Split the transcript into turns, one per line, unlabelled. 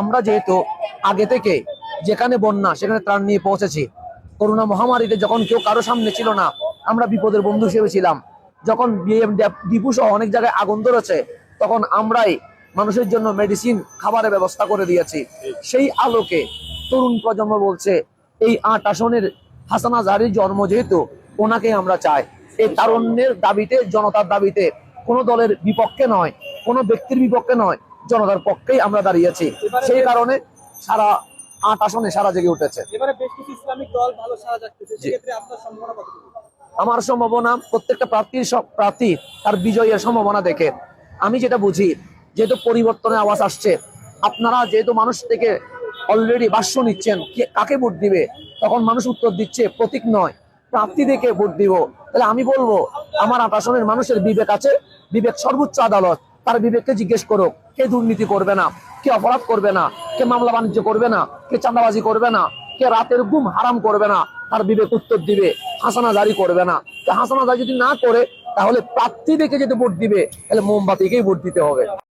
আমরা যেহেতু আগে থেকে যেখানে বন্যা, সেখানে ত্রাণ নিয়ে পৌঁছেছি, করোনা মহামারীতে যখন কেউ কারও সামনে ছিল না, আমরা বিপদের বন্ধু হিসেবে ছিলাম। যখন বিএম সহ অনেক জায়গায় আগুন ধরেছে, তখন আমরাই মানুষের জন্য মেডিসিন খাবারের ব্যবস্থা করে দিয়েছি। সেই আলোকে তরুণ প্রজন্ম বলছে, এই আট আসনের হাসানা জারির জন্ম যেহেতু ওনাকে আমরা চাই। এই তারুণ্যের দাবিতে, জনতার দাবিতে কোনো দলের বিপক্ষে নয়, কোনো ব্যক্তির বিপক্ষে নয় জনতার পক্ষেই আমরা দাঁড়িয়েছি। সেই কারণে সারা আট আসনে সারা জেগে উঠেছে। আমার সম্ভাবনা প্রত্যেকটা প্রার্থীর সব প্রার্থী তার বিজয়ের সম্ভাবনা দেখে। আমি যেটা বুঝি যেহেতু পরিবর্তনের আওয়াজ আসছে আপনারা যেহেতু মানুষ থেকে অলরেডি ভাষ্য নিচ্ছেন কাকে ভোট দিবে? তখন মানুষ উত্তর দিচ্ছে প্রতীক নয় প্রার্থী দেখে ভোট দিব। তাহলে আমি বলব আমার আট আসনের মানুষের বিবেক আছে বিবেক সর্বোচ্চ আদালত। তার বিবেককে জিজ্ঞেস করো কে দুর্নীতি করবে না, কে অপরাধ করবে না, কে মামলা বাণিজ্য করবে না, কে চাঁদাবাজি করবে না, কে রাতের গুম হারাম করবে না, তার বিবেক উত্তর দিবে হাসানা জারি করবে না। হাসানা জারি যদি না করে, তাহলে প্রার্থী দেখে যদি ভোট দিবে, তাহলে মোমবাতিকেই ভোট দিতে হবে।